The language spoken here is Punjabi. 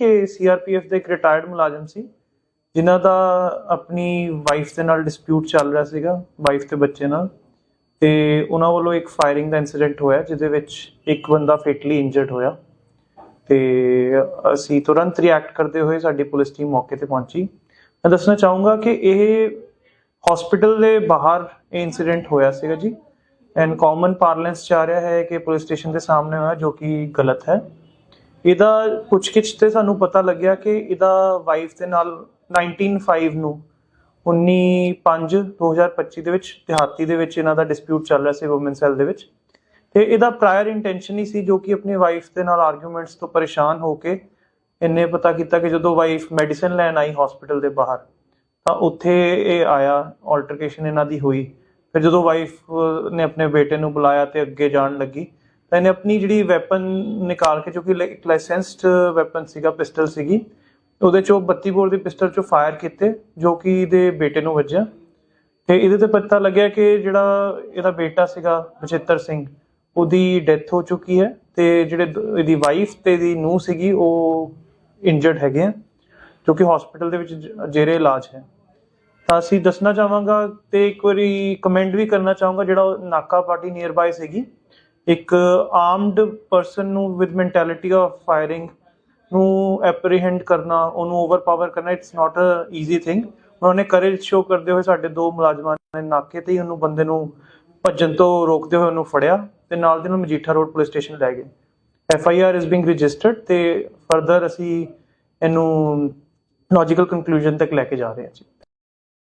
ਕਿ ਸੀਆਰਪੀਐਫ ਦੇ ਇੱਕ ਰਿਟਾਇਰਡ ਮੁਲਾਜ਼ਮ ਸੀ, ਜਿਨ੍ਹਾਂ ਦਾ ਆਪਣੀ ਵਾਈਫ ਦੇ ਨਾਲ ਡਿਸਪਿਊਟ ਚੱਲ ਰਿਹਾ ਸੀਗਾ ਵਾਈਫ ਤੇ ਬੱਚੇ ਨਾਲ, ਤੇ ਉਹਨਾਂ ਵੱਲੋਂ ਇੱਕ ਫਾਇਰਿੰਗ ਦਾ ਇਨਸੀਡੈਂਟ ਹੋਇਆ, ਜਿਹਦੇ ਵਿੱਚ ਇੱਕ ਬੰਦਾ ਫੇਟਲੀ ਇੰਜਰਡ ਹੋਇਆ, ਤੇ ਅਸੀਂ ਤੁਰੰਤ ਰਿਐਕਟ ਕਰਦੇ ਹੋਏ ਸਾਡੀ ਪੁਲਿਸ ਟੀਮ ਮੌਕੇ ਤੇ ਪਹੁੰਚੀ। ਮੈਂ ਦੱਸਣਾ ਚਾਹੂੰਗਾ ਕਿ ਇਹ ਹਸਪੀਟਲ ਦੇ ਬਾਹਰ ਇਹ ਇਨਸੀਡੈਂਟ ਹੋਇਆ ਸੀਗਾ ਜੀ ਐਂਡ ਕਾਮਨ ਪਾਰਲੈਂਸ ਚ ਆ ਰਿਹਾ ਹੈ ਕਿ ਪੁਲਿਸ ਸਟੇਸ਼ਨ ਦੇ ਸਾਹਮਣੇ ਹੋਇਆ, ਜੋ ਕਿ ਗਲਤ ਹੈ। ਇਹਦਾ ਪੁੱਛਗਿੱਛ ਤੇ ਸਾਨੂੰ ਪਤਾ ਲੱਗਿਆ ਕਿ ਇਹਦਾ ਵਾਈਫ ਦੇ ਨਾਲ 195 ਨੂੰ 19/5/2025 ਦੇ ਵਿੱਚ, ਦਿਹਾਤੀ ਦੇ ਵਿੱਚ ਇਹਨਾਂ ਦਾ ਡਿਸਪਿਊਟ ਚੱਲ ਰਿਹਾ ਸੀ ਔਮਨ ਸੈਲ ਦੇ ਵਿੱਚ। ਤੇ ਇਹਦਾ ਪ੍ਰਾਇਰ ਇੰਟੈਂਸ਼ਨ ਹੀ ਸੀ ਜੋ ਕਿ ਆਪਣੀ ਵਾਈਫ ਦੇ ਨਾਲ ਆਰਗੂਮੈਂਟਸ ਤੋਂ ਪਰੇਸ਼ਾਨ ਹੋ ਕੇ ਇਹਨੇ ਪਤਾ ਕੀਤਾ ਕਿ ਜਦੋਂ ਵਾਈਫ ਮੈਡੀਸਿਨ ਲੈਣ ਆਈ ਹਸਪੀਟਲ ਦੇ ਬਾਹਰ, ਤਾਂ ਉੱਥੇ ਇਹ ਆਇਆ ਆਲਟਰਕੇਸ਼ਨ ਇਹਨਾਂ ਦੀ ਹੋਈ। ਫਿਰ ਜਦੋਂ ਵਾਈਫ ਨੇ ਆਪਣੇ ਬੇਟੇ ਨੂੰ ਬੁਲਾਇਆ ਤੇ ਅੱਗੇ ਜਾਣ ਲੱਗੀ ਤਾਂ ਇਹਨੇ ਆਪਣੀ ਜਿਹੜੀ ਵੈਪਨ ਨਿਕਾਲ ਕੇ ਜੋ ਕਿ ਇੱਕ ਲਾਇਸੈਂਸਡ ਵੈਪਨ ਸੀਗਾ ਪਿਸਟਲ ਸੀਗੀ, ਉਹਦੇ ਚੋਂ 32 ਬੋਰ ਦੀ ਪਿਸਟਲ ਚੋਂ ਫਾਇਰ ਕੀਤੇ, ਜੋ ਕਿ ਇਹਦੇ ਬੇਟੇ ਨੂੰ ਵੱਜਿਆ। ਤੇ ਇਹਦੇ ਤੇ ਪਤਾ ਲੱਗਿਆ ਕਿ ਜਿਹੜਾ ਇਹਦਾ ਬੇਟਾ ਸੀਗਾ ਬਚਿੱਤਰ ਸਿੰਘ, ਉਹਦੀ ਡੈਥ ਹੋ ਚੁੱਕੀ ਹੈ ਤੇ ਜਿਹੜੇ ਇਹਦੀ ਵਾਈਫ ਤੇ ਇਹਦੀ ਨੂੰਹ ਸੀਗੀ, ਉਹ ਇੰਜਰਡ ਹੈਗੇ ਆ, ਜੋ ਕਿ ਹਸਪੀਟਲ ਦੇ ਵਿੱਚ ਜ- ਜੇਰੇ ਇਲਾਜ ਹੈ। ਤਾਂ ਅਸੀਂ ਦੱਸਣਾ ਚਾਹਾਂਗਾ ਤੇ ਇੱਕ ਵਾਰੀ ਕਮੈਂਟ ਵੀ ਕਰਨਾ ਚਾਹਾਂਗਾ, ਜਿਹੜਾ ਉਹ ਨਾਕਾ ਪਾਰਟੀ ਨੀਅਰ ਬਾਈ ਸੀਗੀ। ਇੱਕ ਆਰਮਡ ਪਰਸਨ ਨੂੰ ਵਿਦ ਮੈਂਟੈਲਿਟੀ ਆਫ ਫਾਇਰਿੰਗ ਨੂੰ ਐਪਰੀਹੈਂਡ ਕਰਨਾ, ਉਹਨੂੰ ਓਵਰਪਾਵਰ ਕਰਨਾ it's not a easy thing ਉਹਨਾਂ ਨੇ ਕਰੇਜ ਸ਼ੋ ਕਰਦੇ ਹੋਏ ਸਾਡੇ ਦੋ ਮੁਲਾਜ਼ਮਾਂ ਨੇ ਨਾਕੇ ਤੇ ਹੀ ਉਹਨੂੰ ਬੰਦੇ ਨੂੰ ਭੱਜਣ ਤੋਂ ਰੋਕਦੇ ਹੋਏ ਉਹਨੂੰ ਫੜਿਆ ਤੇ ਨਾਲ ਦੇ ਨਾਲ ਮਜੀਠਾ ਰੋਡ ਪੁਲਿਸ ਸਟੇਸ਼ਨ ਲੈ ਗਏ। F I R is being registered ਤੇ ਫਰਦਰ ਅਸੀਂ ਇਹਨੂੰ ਲੌਜੀਕਲ ਕਨਕਲੂਜਨ ਤੱਕ ਲੈ ਕੇ ਜਾ ਰਹੇ ਹਾਂ ਜੀ।